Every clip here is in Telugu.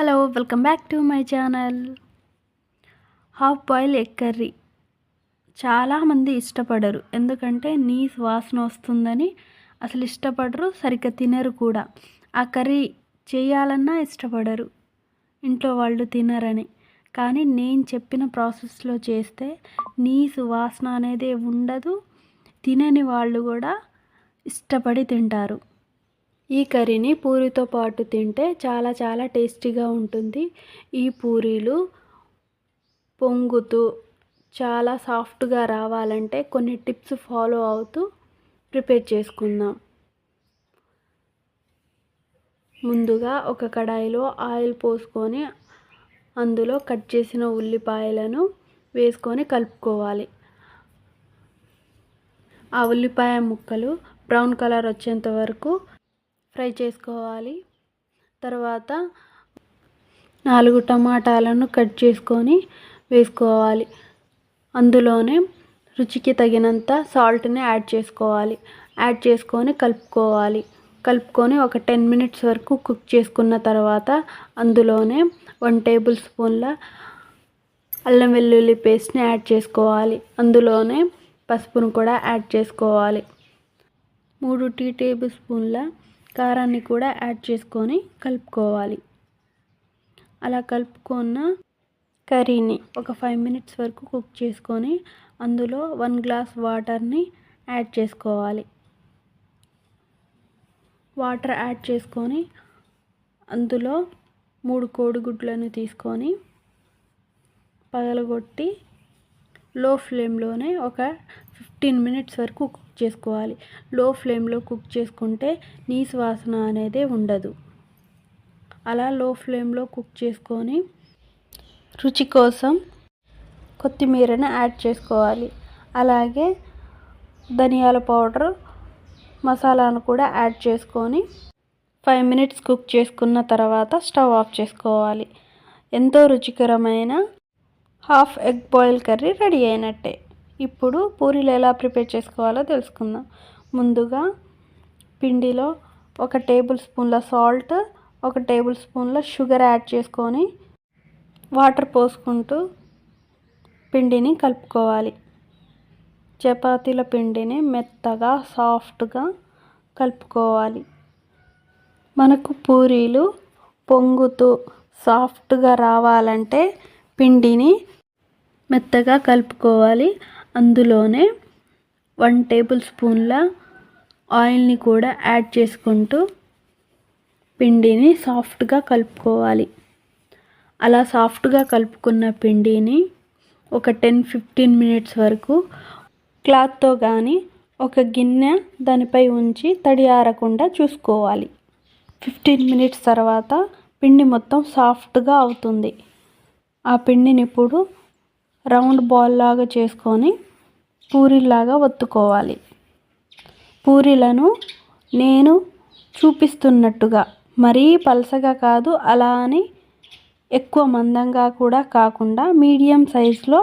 Hello welcome back to my channel. Half boil egg curry. చాలామంది ఇష్టపడరు. ఎందుకంటే నీ వాసన వస్తుందని అసలు ఇష్టపడరు సరిగ్గా తినరు కూడా. ఆ కర్రీ చేయాలన్నా ఇష్టపడరు. ఇంట్లో వాళ్ళు తినరని. కానీ నేను చెప్పిన ప్రాసెస్లో చేస్తే నీసు వాసన అనేది ఉండదు. తినని వాళ్ళు కూడా ఇష్టపడి తింటారు. ఈ కర్రీని పూరితో పాటు తింటే చాలా చాలా టేస్టీగా ఉంటుంది. ఈ పూరీలు పొంగుతూ చాలా సాఫ్ట్గా రావాలంటే కొన్ని టిప్స్ ఫాలో అవుతూ ప్రిపేర్ చేసుకుందాం. ముందుగా ఒక కడాయిలో ఆయిల్ పోసుకొని అందులో కట్ చేసిన ఉల్లిపాయలను వేసుకొని కలుపుకోవాలి. ఆ ఉల్లిపాయ ముక్కలు బ్రౌన్ కలర్ వచ్చేంత వరకు ఫ్రై చేసుకోవాలి. తర్వాత నాలుగు టమాటాలను కట్ చేసుకొని వేసుకోవాలి. అందులోనే రుచికి తగినంత సాల్ట్ని యాడ్ చేసుకోవాలి. యాడ్ చేసుకొని కలుపుకోవాలి. కలుపుకొని ఒక టెన్ మినిట్స్ వరకు కుక్ చేసుకున్న తర్వాత అందులోనే వన్ టేబుల్ స్పూన్ల అల్లం వెల్లుల్లి పేస్ట్ని యాడ్ చేసుకోవాలి. అందులోనే పసుపును కూడా యాడ్ చేసుకోవాలి. మూడు టీ టేబుల్ స్పూన్ల కారాన్ని కూడా యాడ్ చేసుకొని కలుపుకోవాలి. అలా కలుపుకున్న కర్రీని ఒక ఫైవ్ మినిట్స్ వరకు కుక్ చేసుకొని అందులో వన్ గ్లాస్ వాటర్ని యాడ్ చేసుకోవాలి. వాటర్ యాడ్ చేసుకొని అందులో మూడు కోడిగుడ్లను తీసుకొని పగలగొట్టి లో ఫ్లేమ్లోనే ఒక ఫిఫ్టీన్ మినిట్స్ వరకు కుక్ చేసుకోవాలి. లో ఫ్లేమ్లో కుక్ చేసుకుంటే నీసు వాసన అనేది ఉండదు. అలా లో ఫ్లేమ్లో కుక్ చేసుకొని రుచి కోసం కొత్తిమీరను యాడ్ చేసుకోవాలి. అలాగే ధనియాల పౌడర్ మసాలాను కూడా యాడ్ చేసుకొని ఫైవ్ మినిట్స్ కుక్ చేసుకున్న తర్వాత స్టవ్ ఆఫ్ చేసుకోవాలి. ఎంతో రుచికరమైన half egg boil curry ready అయినట్టే. ఇప్పుడు పూరీలు ఎలా ప్రిపేర్ చేసుకోవాలో తెలుసుకుందాం. ముందుగా పిండిలో ఒక టేబుల్ స్పూన్ల సాల్ట్ ఒక టేబుల్ స్పూన్ల షుగర్ యాడ్ చేసుకొని వాటర్ పోసుకుంటూ పిండిని కలుపుకోవాలి. చపాతీల పిండిని మెత్తగా సాఫ్ట్గా కలుపుకోవాలి. మనకు పూరీలు పొంగుతూ సాఫ్ట్గా రావాలంటే పిండిని మెత్తగా కలుపుకోవాలి. అందులోనే వన్ టేబుల్ స్పూన్ల ఆయిల్ని కూడా యాడ్ చేసుకుంటూ పిండిని సాఫ్ట్గా కలుపుకోవాలి. అలా సాఫ్ట్గా కలుపుకున్న పిండిని ఒక టెన్ ఫిఫ్టీన్ మినిట్స్ వరకు క్లాత్తో కానీ ఒక గిన్నె దానిపై ఉంచి తడి ఆరకుండా చూసుకోవాలి. ఫిఫ్టీన్ మినిట్స్ తర్వాత పిండి మొత్తం సాఫ్ట్గా అవుతుంది. ఆ పిండిని ఇప్పుడు రౌండ్ బాల్ లాగా చేసుకొని పూరీలాగా ఒత్తుకోవాలి. పూరీలను నేను చూపిస్తున్నట్టుగా మరీ పలసగా కాదు అలా అని ఎక్కువ మందంగా కూడా కాకుండా మీడియం సైజులో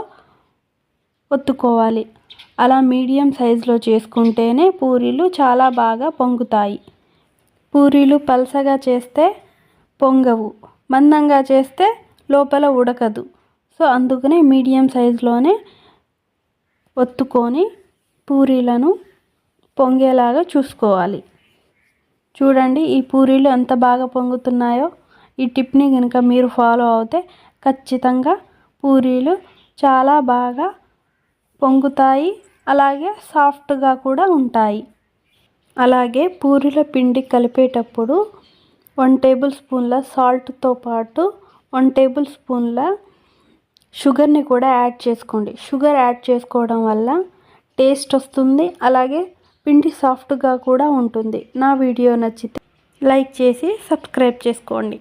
ఒత్తుకోవాలి. అలా మీడియం సైజులో చేసుకుంటేనే పూరీలు చాలా బాగా పొంగుతాయి. పూరీలు పలసగా చేస్తే పొంగవు మందంగా చేస్తే లోపల ఉడకదు. సో అందుకనే మీడియం సైజులోనే ఒత్తుకొని పూరీలను పొంగేలాగా చూసుకోవాలి. చూడండి ఈ పూరీలు ఎంత బాగా పొంగుతున్నాయో. ఈ టిప్ని కనుక మీరు ఫాలో అవుతే ఖచ్చితంగా పూరీలు చాలా బాగా పొంగుతాయి. అలాగే సాఫ్ట్గా కూడా ఉంటాయి. అలాగే పూరీల పిండి కలిపేటప్పుడు వన్ టేబుల్ స్పూన్ల సాల్ట్తో పాటు వన్ టేబుల్ స్పూన్ల షుగర్ని కూడా యాడ్ చేసుకోండి. షుగర్ యాడ్ చేసుకోవడం వల్ల టేస్ట్ వస్తుంది. అలాగే పిండి సాఫ్ట్గా కూడా ఉంటుంది. నా వీడియో నచ్చితే లైక్ చేసి సబ్స్క్రైబ్ చేసుకోండి.